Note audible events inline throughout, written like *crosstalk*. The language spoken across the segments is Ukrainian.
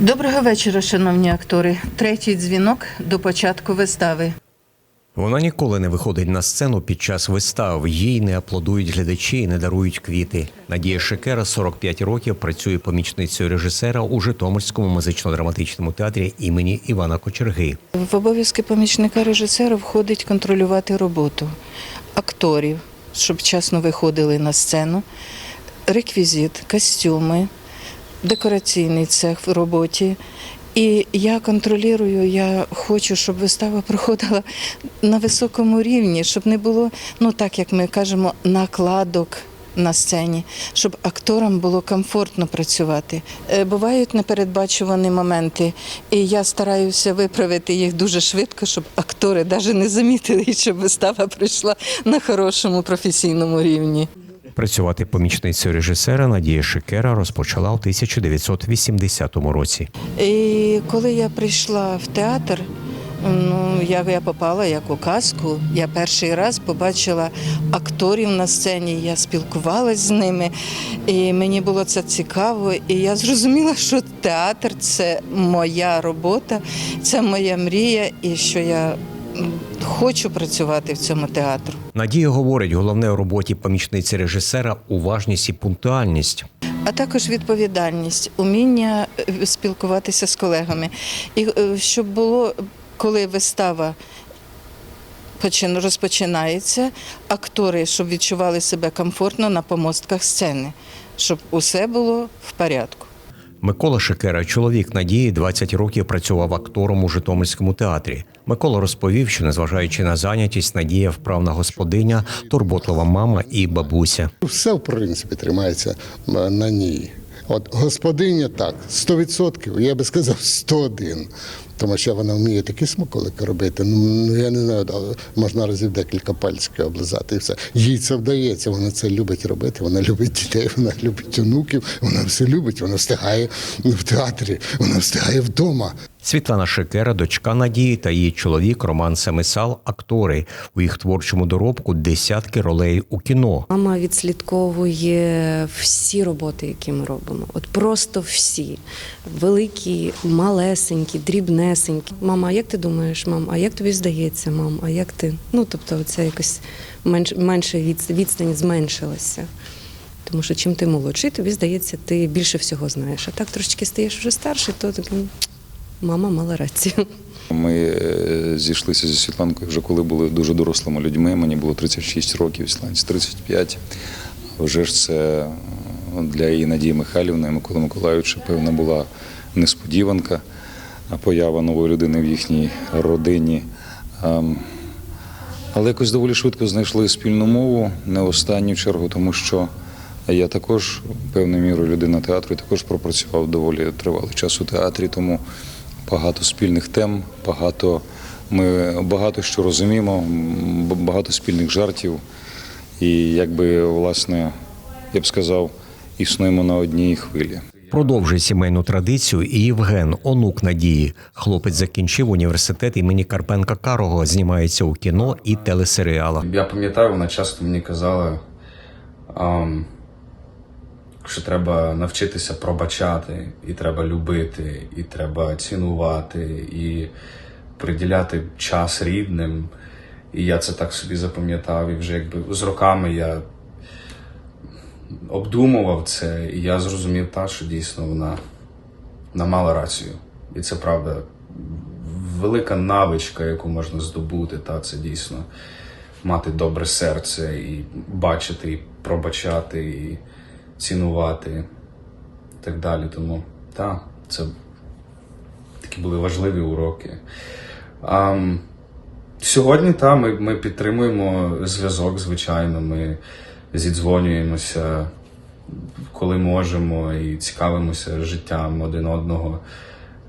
Доброго вечора, шановні актори. Третій дзвінок до початку вистави. Вона ніколи не виходить на сцену під час вистав. Їй не аплодують глядачі і не дарують квіти. Надія Шекера 45 років працює помічницею режисера у Житомирському музично-драматичному театрі імені Івана Кочерги. В обов'язки помічника режисера входить контролювати роботу акторів, щоб вчасно виходили на сцену, реквізит, костюми, декораційний цех в роботі. І я контролюю, я хочу, щоб вистава проходила на високому рівні, щоб не було, ну так як ми кажемо, накладок на сцені, щоб акторам було комфортно працювати. Е, Бувають непередбачувані моменти, і я стараюся виправити їх дуже швидко, щоб актори навіть не замітили, *laughs* щоб вистава прийшла на хорошому професійному рівні. Працювати помічницею режисера Надія Шекера розпочала у 1980 році. І коли я прийшла в театр, ну як я попала як у казку, я перший раз побачила акторів на сцені, я спілкувалася з ними, і мені було це цікаво. І я зрозуміла, що театр це моя робота, це моя мрія, і що я хочу працювати в цьому театру. Надія говорить, головне у роботі помічниці режисера уважність і пунктуальність. а також відповідальність, уміння е, спілкуватися з колегами. І е, щоб було, коли вистава розпочинається, актори, щоб відчували себе комфортно на помостках сцени, щоб усе було в порядку. Микола Шекера, чоловік Надії, 20 років працював актором у Житомирському театрі. Микола розповів, що незважаючи на зайнятість, Надія вправна господиня, турботлива мама і бабуся. Все, в принципі, тримається на ній. От господиня так, 100%, я би сказав 101. Тому що вона вміє такі смаколики робити. Ну ну, я не знаю, можна разів декілька пальчиків облизати і все. Їй це вдається, вона це любить робити. Вона любить дітей, вона любить онуків, вона все любить, вона встигає в театрі, вона встигає вдома. Світлана Шекера, дочка Надії та її чоловік Роман Семисал актори. У їх творчому доробку десятки ролей у кіно. Мама відслідковує всі роботи, які ми робимо. От просто всі. Великі, малесенькі, дрібнесенькі. Мама, як ти думаєш, мам? А як тобі здається, мам? А як ти? Ну, тобто, це якось менш, менше від, відстань зменшилася. Тому що чим ти молодший, тобі здається, ти більше всього знаєш. А так трошечки стаєш вже старший, то таким мама мала рацію. Ми е, зійшлися зі Світланкою вже коли були дуже дорослими людьми. Мені було 36 років, Світланці 35. Вже ж це е, для і Надії Михайлівни, Миколи Миколаївича, певна була несподіванка, поява нової людини в їхній родині. Ем, Але якось доволі швидко знайшли спільну мову, не останню чергу, тому що я також певною мірою людина театру і також пропрацював доволі тривалий час у театрі, тому багато спільних тем, багато ми багато що розуміємо, багато спільних жартів. І якби власне я б сказав, існуємо на одній хвилі. Продовжує сімейну традицію і Євген, онук Надії. Хлопець закінчив університет імені Карпенка Карого, знімається у кіно і телесеріалах. Я пам'ятаю, вона часто мені казала, що треба навчитися пробачати, і треба любити, і треба цінувати, і приділяти час рідним. І я це так собі запам'ятав. І вже якби з роками я обдумував це, і я зрозумів та, що дійсно вона, вона мала рацію. І це правда велика навичка, яку можна здобути, та це дійсно мати добре серце і бачити, і пробачати, і цінувати, і так далі. Тому так, це такі були важливі уроки. А, сьогодні та, ми, ми підтримуємо зв'язок, звичайно. Ми зідзвонюємося, коли можемо, і цікавимося життям один одного,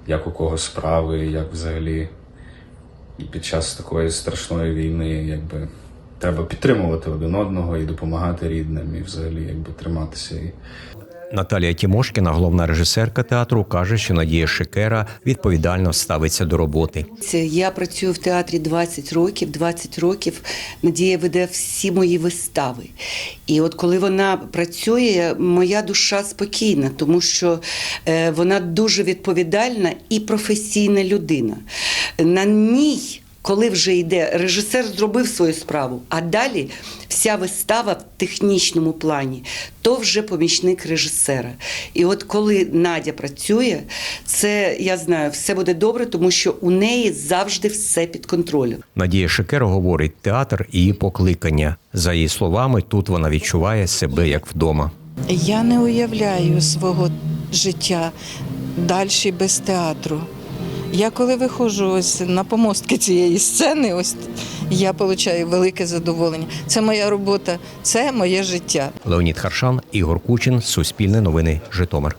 як у кого справи, як взагалі під час такої страшної війни, якби треба підтримувати один одного і допомагати рідним, і взагалі якби триматися. Наталія Тімошкіна, головна режисерка театру, каже, що Надія Шикера відповідально ставиться до роботи. Це Я працюю в театрі 20 років. 20 років Надія веде всі мої вистави. І от коли вона працює, моя душа спокійна, тому що е, вона дуже відповідальна і професійна людина. На ній. Коли вже йде, режисер зробив свою справу, а далі вся вистава в технічному плані, то вже помічник режисера. І от коли Надя працює, це я знаю, все буде добре, тому що у неї завжди все під контролем. Надія Шикера говорить, театр її покликання. За її словами, тут вона відчуває себе як вдома. Я не уявляю свого життя далі без театру. Я коли виходжу ось на помостки цієї сцени, ось я отримую велике задоволення. Це моя робота, це моє життя. Леонід Харшан, Ігор Кучин, Суспільне новини, Житомир.